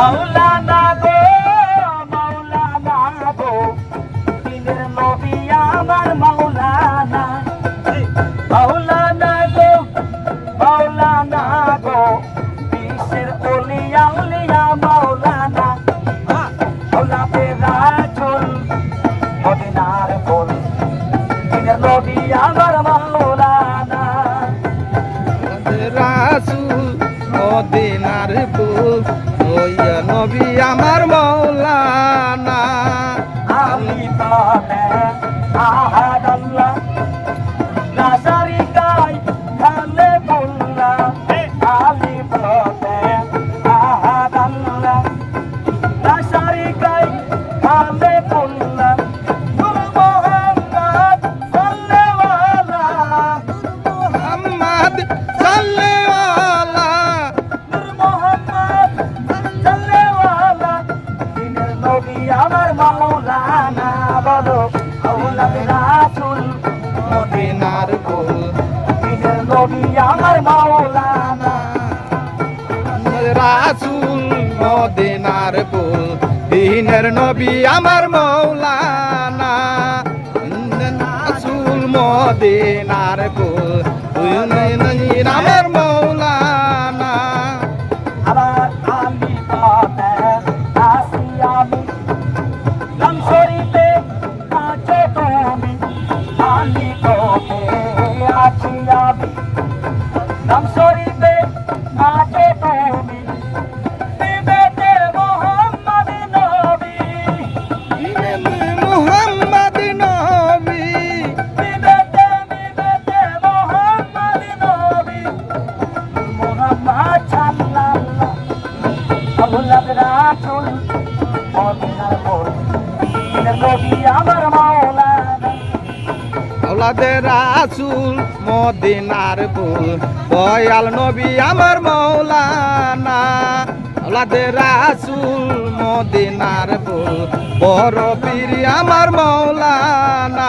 মাওলানা গো মাওলানা গো। দিনের নবী আমার মাওলানা। মাওলানা গো মাওলানা গো। বিশ্বের অলিয়া উলিয়া মাওলানা। মাওলা রাজুল, মদিনার ফুল দিনের নবী আমার মাওলানা। রাসুল মদিনার ফুল আল্লাহ নবী আমার মাওলানা। রাসুল মদিনার ফুল দিনের নবী আমার মৌলানা রাসুল মদিনার ফুল আমার মৌলানা আবার আমি আসি আমি। শরীফে আছো তুমি আমি তোকে আছি আমি। শরীফে আছো তুমি বিবেকে মোহাম্মদ নবী। মুহাম্মদ নবী। বিবেকে বিবেকে মোহাম্মদ নবী। মোহাম্মদ সাল্লাল্লাহ আল্লাহ রাসূল মদিনার নবী আমার আওলাদে আসুল মদিনার ফুল। দয়াল নবী আমার মৌলানা। আওলাদে আসুল মদিনার ফুল। বড় পীর আমার মৌলানা।